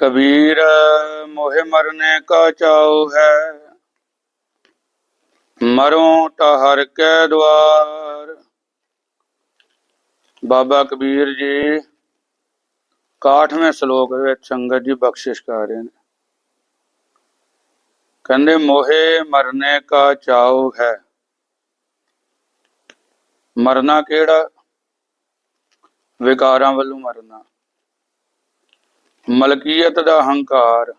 ਕਬੀਰ, ਮੋਹਿ ਮਰਨੇ ਕਾ ਚਾਉ ਹੈ। ਮਰੋ ਤਾ ਹਰ ਕੈ ਦਵਾਰ। ਬਾਬਾ ਕਬੀਰ ਜੀ 61ਵੇਂ ਸ਼ਲੋਕ ਵਿੱਚ ਸੰਗਤ ਜੀ ਬਖਸ਼ਿਸ਼ ਕਰ ਰਹੇ ਨੇ। ਕਹਿੰਦੇ, ਮੋਹੇ ਮਰਨੇ ਕਾ ਚਾਉ ਹੈ। ਮਰਨਾ ਕਿਹੜਾ? ਵਿਕਾਰਾਂ ਵੱਲੋਂ ਮਰਨਾ। ਮਲਕੀਅਤ ਦਾ ਹੰਕਾਰ,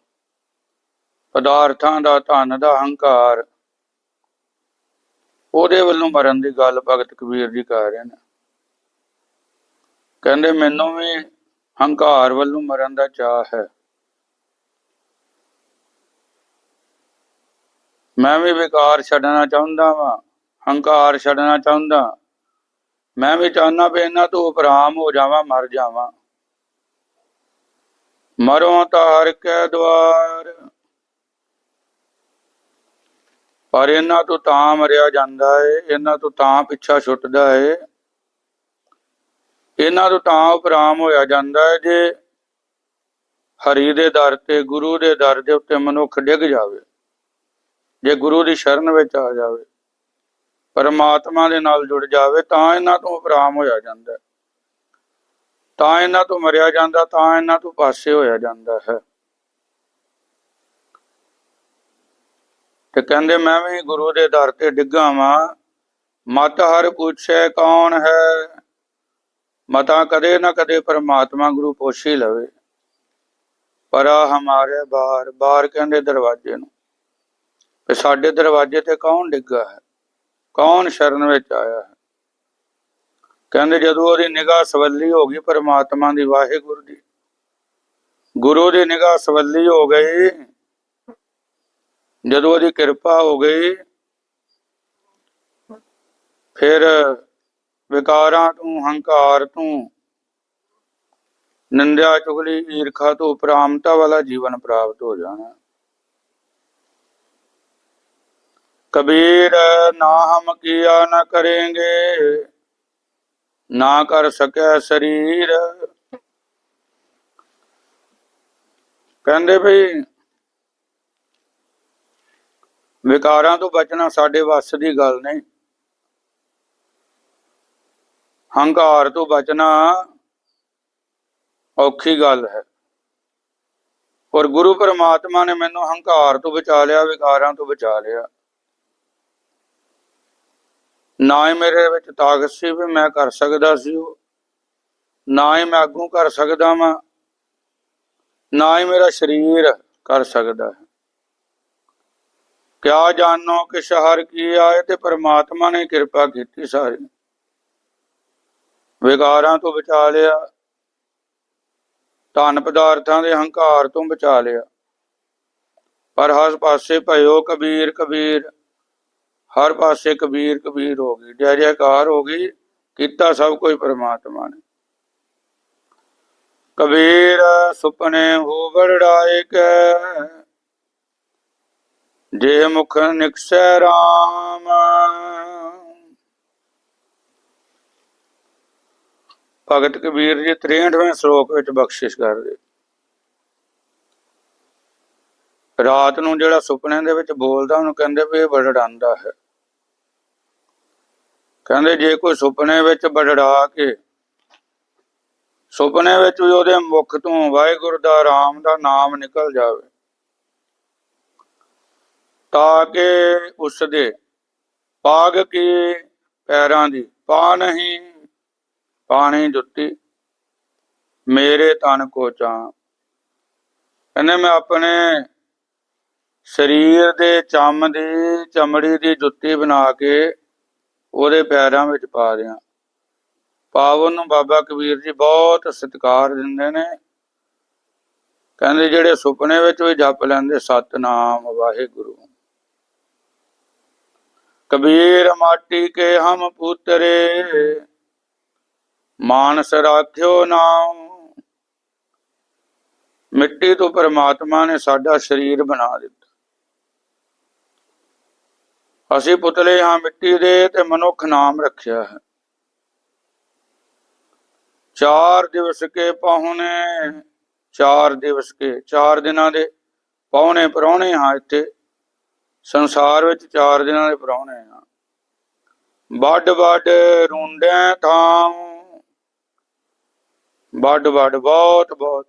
ਪਦਾਰਥਾਂ ਦਾ ਧਨ ਦਾ ਹੰਕਾਰ। ਉਹਦੇ ਵੱਲੋਂ ਮਰਨ ਦੀ ਗੱਲ ਭਗਤ ਕਬੀਰ ਜੀ ਕਰ ਰਹੇ ਨੇ। ਕਹਿੰਦੇ, ਮੈਨੂੰ ਵੀ ਹੰਕਾਰ ਵੱਲੋਂ ਮਰਨ ਦਾ ਚਾਹ ਹੈ। ਮੈਂ ਵੀ ਵਿਕਾਰ ਛੱਡਣਾ ਚਾਹੁੰਦਾ ਵਾਂ, ਹੰਕਾਰ ਛੱਡਣਾ ਚਾਹੁੰਦਾ। ਮੈਂ ਵੀ ਚਾਹੁੰਦਾ ਵੀ ਇਹਨਾਂ ਤੋਂ ਉਪਰਾਮ ਹੋ ਜਾਵਾਂ, ਮਰ ਜਾਵਾਂ। ਮਰੋ ਤਾਂ ਹਰ ਦਵਾਰ ਪਰ ਇਹਨਾਂ ਤੋਂ ਤਾਂ ਮਰਿਆ ਜਾਂਦਾ ਏ, ਇਹਨਾਂ ਤੋਂ ਤਾਂ ਪਿੱਛਾ ਛੁੱਟਦਾ ਏ ਇਹਨਾਂ ਤੋਂ ਤਾਂ ਉਪਰਾਮ ਹੋਇਆ ਜਾਂਦਾ ਹੈ ਜੇ ਹਰੀ ਦੇ ਦਰ ਤੇ ਗੁਰੂ ਦੇ ਦਰ ਦੇ ਉੱਤੇ ਮਨੁੱਖ ਡਿੱਗ ਜਾਵੇ, ਜੇ ਗੁਰੂ ਦੀ ਸ਼ਰਨ ਵਿੱਚ ਆ ਜਾਵੇ, ਪਰਮਾਤਮਾ ਦੇ ਨਾਲ ਜੁੜ ਜਾਵੇ, ਤਾਂ ਇਹਨਾਂ ਤੋਂ ਉਪਰਾਮ ਹੋਇਆ ਜਾਂਦਾ ਹੈ। ਤਾਂ ਇਹਨਾਂ ਤੋਂ ਮਰਿਆ ਜਾਂਦਾ, ਤਾਂ ਇਹਨਾਂ ਤੋਂ ਪਾਸੇ ਹੋਇਆ ਜਾਂਦਾ ਹੈ। ਤੇ ਕਹਿੰਦੇ, ਮੈਂ ਵੀ ਗੁਰੂ ਦੇ ਦਰ ਤੇ ਡਿੱਗਾ ਵਾਂ, ਮਤ ਹਰ ਪੁੱਛੇ ਕੌਣ ਹੈ? ਮਤਾ ਕਦੇ ਨਾ ਕਦੇ ਪਰਮਾਤਮਾ ਗੁਰੂ ਪੁੱਛ ਹੀ ਲਵੇ। ਪਰ ਆ ਹਮਾਰੇ ਬਾਰ ਬਾਰ ਕਹਿੰਦੇ ਦਰਵਾਜ਼ੇ ਨੂੰ। ਤੇ ਸਾਡੇ ਦਰਵਾਜ਼ੇ ਤੇ ਕੌਣ ਡਿੱਗਾ ਹੈ? ਕੌਣ ਸ਼ਰਨ ਵਿੱਚ ਆਇਆ ਹੈ? ਕਹਿੰਦੇ ਜਦੋਂ ਉਹਦੀ ਨਿਗਾਹ ਸਵੱਲੀ ਹੋ ਗਈ ਪਰਮਾਤਮਾ ਦੀ, ਵਾਹਿਗੁਰੂ ਦੀ। ਗੁਰੂ ਦੀ ਨਿਗਾਹ ਸਵੱਲੀ ਹੋ ਗਈ। ਜਦੋਂ ਉਹਦੀ ਕਿਰਪਾ ਹੋ ਗਈ, ਫਿਰ ਵਿਕਾਰਾਂ ਤੋਂ, ਹੰਕਾਰ ਤੋਂ, ਨਿੰਦਿਆ ਚੁਗਲੀ, ਈਰਖਾ ਤੋਂ ਉਪਰਾਮਤਾ ਵਾਲਾ ਜੀਵਨ ਪ੍ਰਾਪਤ ਹੋ ਜਾਣਾ। ਕਬੀਰ ਨਾ ਹਮ ਕੀਆ ਨਾ ਕरेंगे ਨਾ ਕਰ ਸਕਿਆ ਸਰੀਰ। ਕਹਿੰਦੇ ਭਈ ਵਿਕਾਰਾਂ ਤੋਂ ਬਚਣਾ ਸਾਡੇ ਵੱਸ ਦੀ ਗੱਲ ਨਹੀਂ। ਹੰਕਾਰ ਤੋਂ ਬਚਣਾ ਔਖੀ ਗੱਲ ਹੈ। ਔਰ ਗੁਰੂ ਪਰਮਾਤਮਾ ਨੇ ਮੈਨੂੰ ਹੰਕਾਰ ਤੋਂ ਬਚਾ ਲਿਆ, ਵਿਕਾਰਾਂ ਤੋਂ ਬਚਾ ਲਿਆ। ਨਾ ਹੀ ਮੇਰੇ ਵਿੱਚ ਤਾਕਤ ਸੀ ਵੀ ਮੈਂ ਕਰ ਸਕਦਾ ਸੀ ਉਹ। ਨਾ ਹੀ ਮੈਂ ਅੱਗੋਂ ਕਰ ਸਕਦਾ ਵਾਂ। ਨਾ ਹੀ ਮੇਰਾ ਸਰੀਰ ਕਰ ਸਕਦਾ ਹੈ। ਕਿਆ ਜਾਣੋ ਕਿ ਸ਼ਹਰ ਕੀ ਆਏ ਤੇ ਪ੍ਰਮਾਤਮਾ ਨੇ ਕਿਰਪਾ ਕੀਤੀ ਸਾਰੀ। ਵਿਕਾਰਾਂ ਤੋਂ ਬਚਾ ਲਿਆ। ਧਨ ਪਦਾਰਥਾਂ ਦੇ ਹੰਕਾਰ ਤੋਂ ਬਚਾ ਲਿਆ। ਪਰ ਹਰ ਪਾਸੇ ਭਇਓ ਕਬੀਰ ਕਬੀਰ। ਹਰ ਪਾਸੇ ਕਬੀਰ ਕਬੀਰ ਹੋ ਗਈ ਜੈ ਜੈਕਾਰ ਹੋ ਗਈ, ਕੀਤਾ ਸਭ ਕੁਝ ਪਰਮਾਤਮਾ ਨੇ। ਕਬੀਰ ਸੁਪਨੇ ਹੋ ਬੜਾਏ ਕੈ, ਜੇ ਮੁਖ ਨਿਕਸੈ ਰਾਮ। ਭਗਤ ਕਬੀਰ ਜੀ 63ਵੇਂ ਸ਼ਲੋਕ ਵਿੱਚ ਬਖਸ਼ਿਸ਼ ਕਰਦੇ ਰਾਤ ਨੂੰ ਜਿਹੜਾ ਸੁਪਨੇ ਦੇ ਵਿੱਚ ਬੋਲਦਾ, ਉਹਨੂੰ ਕਹਿੰਦੇ ਵੀ ਇਹ ਬੜੜਾਂਦਾ ਹੈ। ਕਹਿੰਦੇ ਜੇ ਕੋਈ ਸੁਪਨੇ ਵਿੱਚ ਬੜੜਾ ਕੇ, ਸੁਪਨੇ ਵਿੱਚ ਵੀ ਉਹਦੇ ਮੁਖ ਤੋਂ ਵਾਹਿਗੁਰੂ ਦਾ, ਰਾਮ ਦਾ ਨਾਮ ਨਿਕਲ ਜਾਵੇ, ਤਾਂ ਕਿ ਉਸ ਦੇ ਪਾਗ ਕੀ ਪੈਰਾਂ ਦੀ ਪਾ ਨਹੀਂ ਪਾਣੀ ਜੁੱਤੀ, ਮੇਰੇ ਤਨ ਕੋ ਚਾਂ ਕਹਿੰਦੇ ਮੈਂ ਆਪਣੇ ਸਰੀਰ ਦੇ ਚੰਮ ਦੀ, ਚਮੜੀ ਦੀ ਜੁੱਤੀ ਬਣਾ ਕੇ ਉਹਦੇ ਪੈਰਾਂ ਵਿੱਚ ਪਾ ਦਿਆਂ। ਪਾਵਨ ਨੂੰ ਬਾਬਾ ਕਬੀਰ ਜੀ ਬਹੁਤ ਸਤਿਕਾਰ ਦਿੰਦੇ ਨੇ। ਕਹਿੰਦੇ ਜਿਹੜੇ ਸੁਪਨੇ ਵਿੱਚ ਵੀ ਜਪ ਲੈਂਦੇ, ਸਤਨਾਮ ਵਾਹਿਗੁਰੂ। ਕਬੀਰ ਮਾਟੀ ਕੇ ਹਮ ਪੁੱਤਰੇ, ਮਾਨਸ ਰਾਖਿਓ ਨਾਮ ਮਿੱਟੀ ਤੋਂ ਪਰਮਾਤਮਾ ਨੇ ਸਾਡਾ ਸਰੀਰ ਬਣਾ ਦਿੱਤਾ। ਅਸੀਂ ਪੁਤਲੇ ਹਾਂ ਮਿੱਟੀ ਦੇ ਤੇ ਮਨੁੱਖ ਨਾਮ ਰੱਖਿਆ ਹੈ। ਚਾਰ ਦਿਵਸ ਕੇ ਪਾਹੁਨੇ ਚਾਰ ਦਿਵਸ ਕੇ, ਚਾਰ ਦਿਨਾਂ ਦੇ ਪੌਣੇ ਪਰੌਣੇ ਹਾਂ ਇੱਥੇ। ਸੰਸਾਰ ਵਿੱਚ ਚਾਰ ਦਿਨਾਂ ਦੇ ਪਰੌਣੇ ਹਾਂ। ਵੱਡ ਵੱਡ ਰੁੰਡਿਆਂ ਥਾਂ, ਵੱਡ ਵੱਡ ਬਹੁਤ ਬਹੁਤ।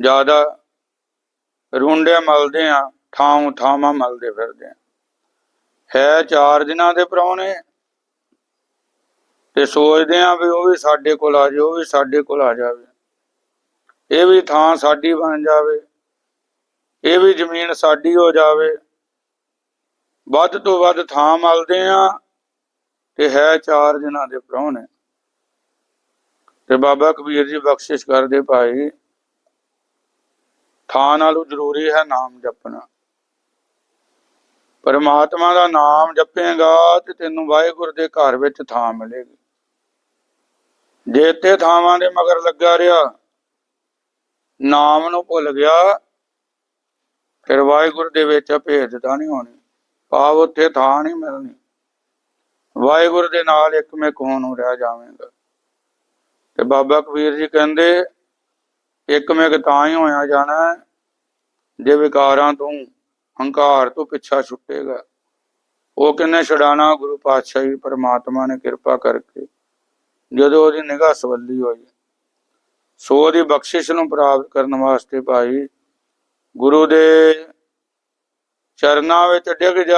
ਜ਼ਿਆਦਾ ਰੁੰਡੇ ਮਲਦੇ ਆ ਥਾਂ ਥਾਵਾਂ ਮਲਦੇ ਫਿਰਦੇ ਆ ਹੈ ਚਾਰ ਦਿਨਾਂ ਦੇ ਪਰੌਣੇ ਤੇ ਸੋਚਦੇ ਆ ਵੀ ਉਹ ਵੀ ਸਾਡੇ ਕੋਲ ਆ ਜਾਵੇ, ਉਹ ਵੀ ਸਾਡੇ ਕੋਲ ਆ ਜਾਵੇ। ਇਹ ਵੀ ਥਾਂ ਸਾਡੀ ਬਣ ਜਾਵੇ। ਇਹ ਵੀ ਜ਼ਮੀਨ ਸਾਡੀ ਹੋ ਜਾਵੇ। ਵੱਧ ਤੋਂ ਵੱਧ ਥਾਂ ਮਲਦੇ ਆ ਤੇ ਹੈ ਚਾਰ ਦਿਨਾਂ ਦੇ ਪ੍ਰਾਹੁਣੇ। ਤੇ ਬਾਬਾ ਕਬੀਰ ਜੀ ਬਖਸ਼ਿਸ਼ ਕਰਦੇ ਭਾਈ, ਥਾਂ ਨਾਲੋਂ ਜ਼ਰੂਰੀ ਹੈ ਨਾਮ ਜਪਣਾ। ਪਰਮਾਤਮਾ ਦਾ ਨਾਮ ਜਪੇਗਾ ਤੇ ਤੈਨੂੰ ਵਾਹਿਗੁਰੂ ਦੇ ਘਰ ਵਿੱਚ ਥਾਂ ਮਿਲੇਗੀ। ਜੇ ਤੇ ਥਾਵਾਂ ਦੇ ਮਗਰ ਲੱਗਾ ਰਿਹਾ, ਨਾਮ ਨੂੰ ਭੁੱਲ ਗਿਆ, ਫਿਰ ਵਾਹਿਗੁਰੂ ਦੇ ਵਿੱਚ ਭੇਦਤਾ ਨਹੀਂ ਹੋਣੀ। ਭਾਵ ਉੱਥੇ ਥਾਂ ਨਹੀਂ ਮਿਲਣੀ। ਵਾਹਿਗੁਰੂ ਦੇ ਨਾਲ ਇੱਕ ਮੈਂ ਕੋਣ ਹੋ ਰਿਹਾ ਜਾਵੇਂਗਾ। ਤੇ ਬਾਬਾ ਕਬੀਰ ਜੀ ਕਹਿੰਦੇ, ਇੱਕ ਮੈਂ ਤਾਂ ਹੀ ਹੋਇਆ ਜਾਣਾ, ਜੇ ਵਿਕਾਰਾਂ ਤੋਂ ਹੰਕਾਰ ਤੋਂ ਪਿੱਛਾ ਛੁੱਟੇਗਾ। ਉਹ ਕਿੰਨੇ ਛਡਾਣਾ ਗੁਰੂ ਪਾਤਸ਼ਾਹ ਜੀ ਪਰਮਾਤਮਾ ਨੇ ਕਿਰਪਾ ਕਰਕੇ, ਜਦੋਂ ਉਹਦੀ ਨਿਗਾਹ ਸਵੱਲੀ ਹੋਈ। ਸੋ ਦੀ ਬਖਸ਼ਿਸ਼ ਨੂੰ ਪ੍ਰਾਪਤ ਕਰਨ ਵਾਸਤੇ ਭਾਈ ਗੁਰੂ ਦੇ ਚਰਨਾਂ ਵਿੱਚ ਡਿੱਗ ਜਾ